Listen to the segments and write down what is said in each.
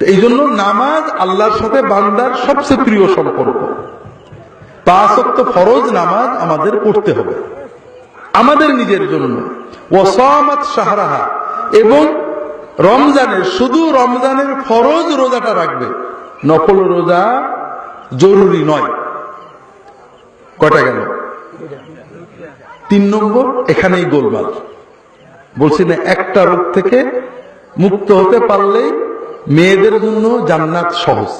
এই জন্য নামাজ আল্লাহর সাথে বান্দার সবচেয়ে প্রিয় সম্পর্ক। পাঁচ অক্ত ফরজ নামাজ আমাদের পড়তে হবে। আমাদের নিজের জন্য। সাহারাহা এবং রমজানের, শুধু রমজানের ফরজ রোজাটা রাখবে। নকল রোজা জরুরি নয়। কটা গেল? তিন নম্বর, এখানেই গোলমাল। বলছি না, একটা রোগ থেকে মুক্ত হতে পারলে মেয়েদের জন্য জান্নাত সহজ।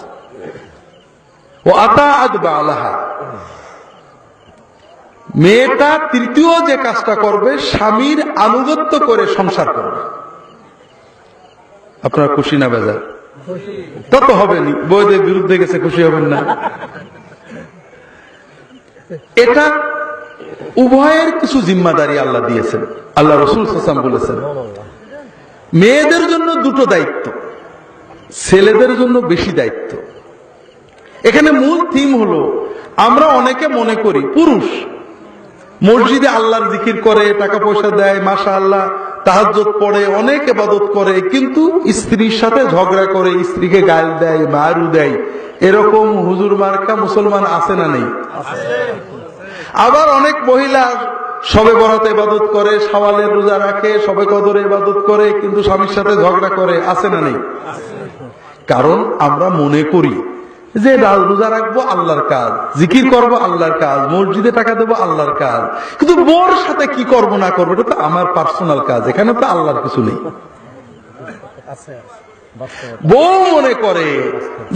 ও আতা আদবা আলাহা। মেয়েটা তৃতীয় যে কাজটা করবে, স্বামীর আনুগত্য করে সংসার করবে। আপনার খুশি না বেজার? তত হবেনি বইদের বিরুদ্ধে গেছে, খুশি হবেন না। এটা উভয়ের কিছু জিম্মাদারি আল্লাহ দিয়েছেন। আল্লাহ রসুল হাসান বলেছেন মেয়েদের জন্য দুটো দায়িত্ব, ছেলেদের জন্য বেশি দায়িত্ব। এখানে মূল থিম হলো, আমরা অনেকে মনে করি পুরুষ মসজিদে আল্লাহর জিকির করে টাকা পয়সা দেয় মাসা আল্লাহ তাহাজ্জত পড়ে, অনেক এবাদত করে, কিন্তু স্ত্রীর সাথে ঝগড়া করে, স্ত্রীকে গাল দেয়, মারু দেয়, এরকম হুজুর মার্কা মুসলমান আছে না নেই? আবার অনেক মহিলা সবে বরাতে ইবাদত করে সওয়ালের রোজা রাখে, সবে কদরে ইবাদত করে, কিন্তু স্বামীর সাথে ঝগড়া করে, আছে না নেই? কারণ আমরা মনে করি যে রোজা রাখব আল্লাহর কাজ, জিকির করব আল্লাহর কাজ, মসজিদে টাকা দেবো আল্লাহর কাজ। কিন্তু বোর সাথে কি করব না করব, এটা তো আমার পার্সোনাল কাজ, এখানে তো আল্লাহর কিছু নেই। বউ মনে করে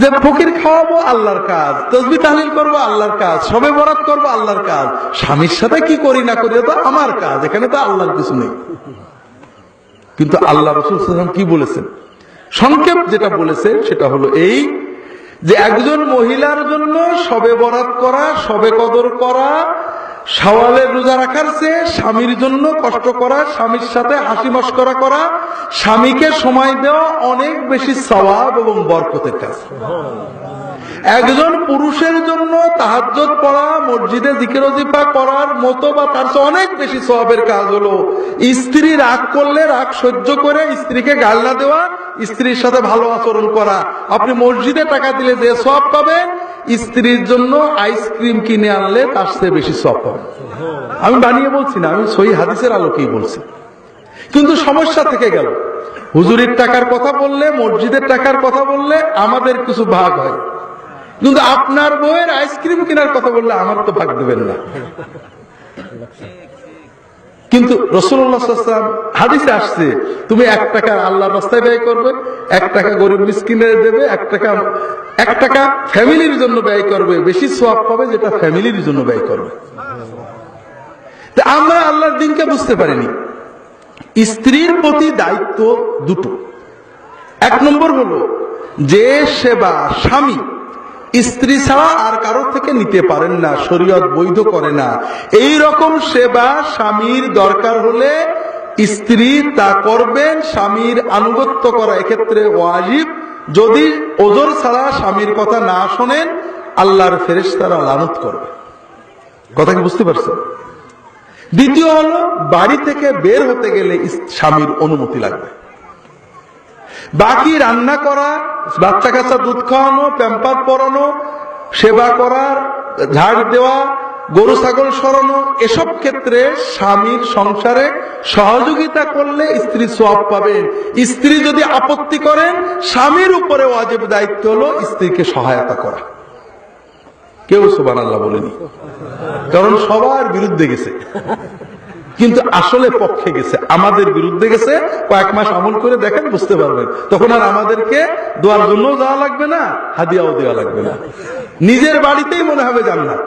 যে ফকির খাওয়াবো আল্লাহর কাজ, তসবি তাহলিল করব আল্লাহর কাজ, সবে বরাত করব আল্লাহর কাজ। স্বামীর সাথে কি করি না করি তো আমার কাজ, এখানে তো আল্লাহর কিছু নেই। কিন্তু আল্লাহ রসুল কি বলেছেন? সংক্ষেপ যেটা বলেছে সেটা হলো এই যে একজন মহিলার জন্য সবে বরাত করা, সবে কদর করা সওয়ালের রোজা রাখার চেয়ে স্বামীর জন্য কষ্ট করা, স্বামীর সাথে হাসি মস্করা করা, স্বামীকে সময় দেওয়া অনেক বেশি সওয়াব এবং বরকতের কাজ। একজন পুরুষের জন্য তাহাজ্জত পড়া, মসজিদে জিকিরজিফা করার মতো বা তার অনেক বেশি সবের কাজ হলো স্ত্রী রাগ করলে রাগ সহ্য করে স্ত্রীকে গাল না দেওয়া, স্ত্রীর সাথে ভালো আচরণ করা। আপনি মসজিদে টাকা দিলে যে সব পাবেন স্ত্রীর জন্য আইসক্রিম কিনে আনলে তার চেয়ে বেশি পাবেন আমি বানিয়ে বলছি না, আমি সই হাদিসের আলোকেই বলছি। কিন্তু সমস্যা থেকে গেল। হুজুরির টাকার কথা বললে, মসজিদের টাকার কথা বললে আমাদের কিছু ভাগ হয়। কিন্তু আপনার বইয়ের আইসক্রিম কেনার কথা বললে আমার তো ভাগ দেবেন না। কিন্তু রসুল্লাহাম হাদিসে আসছে, তুমি এক টাকা আল্লাহ রাস্তায় ব্যয় করবে, এক টাকা গরিব মিসকিনে দেবে, এক টাকা এক টাকা ফ্যামিলির জন্য ব্যয় করবে, বেশি সোয়াব পাবে যেটা ফ্যামিলির জন্য ব্যয় করবে। আমরা আল্লাহর দিনকে বুঝতে পারিনি। স্ত্রীর প্রতি দায়িত্ব দুটো। এক নম্বর হলো যে সেবা স্বামী স্ত্রী ছাড়া আর কারও থেকে নিতে পারেন না, শরীয়ত বৈধ করে না। এই রকম সেবা স্বামীর দরকার হলে স্ত্রী তা করবেন, স্বামীর আনুগত্য করা এক্ষেত্রে ওয়াজিব। যদি ওজোর ছাড়া স্বামীর কথা না শোনেন, আল্লাহর ফেরেশ তারা লানত করবে। কথা কি বুঝতে পারছেন? দ্বিতীয় হলো, বাড়ি থেকে বের হতে গেলে স্বামীর অনুমতি লাগবে। বাকি রান্না করা, বাচ্চা কাচ্চা দুধ খাওয়ানো, প্যাম্পার পরানো, সেবা করার ঝাড় দেওয়া, গরু, ছাগল সরানো, এসব ক্ষেত্রে স্বামীর সংসারে সহযোগিতা করলে স্ত্রী সব পাবেন স্ত্রী যদি আপত্তি করেন, স্বামীর উপরে ওয়াজিব দায়িত্ব হলো স্ত্রীকে সহায়তা করা। কেউ সুবান আল্লাহ বলেনি। কারণ সবার বিরুদ্ধে গেছে। কিন্তু আসলে পক্ষে গেছে, আমাদের বিরুদ্ধে গেছে, কয়েক মাস আমল করে দেখেন, বুঝতে পারবেন। তখন আর আমাদেরকে দোয়ার জন্য যাওয়া লাগবে না, হাদিয়াও দেওয়া লাগবে না। নিজের বাড়িতেই মনে হবে জান্নাত।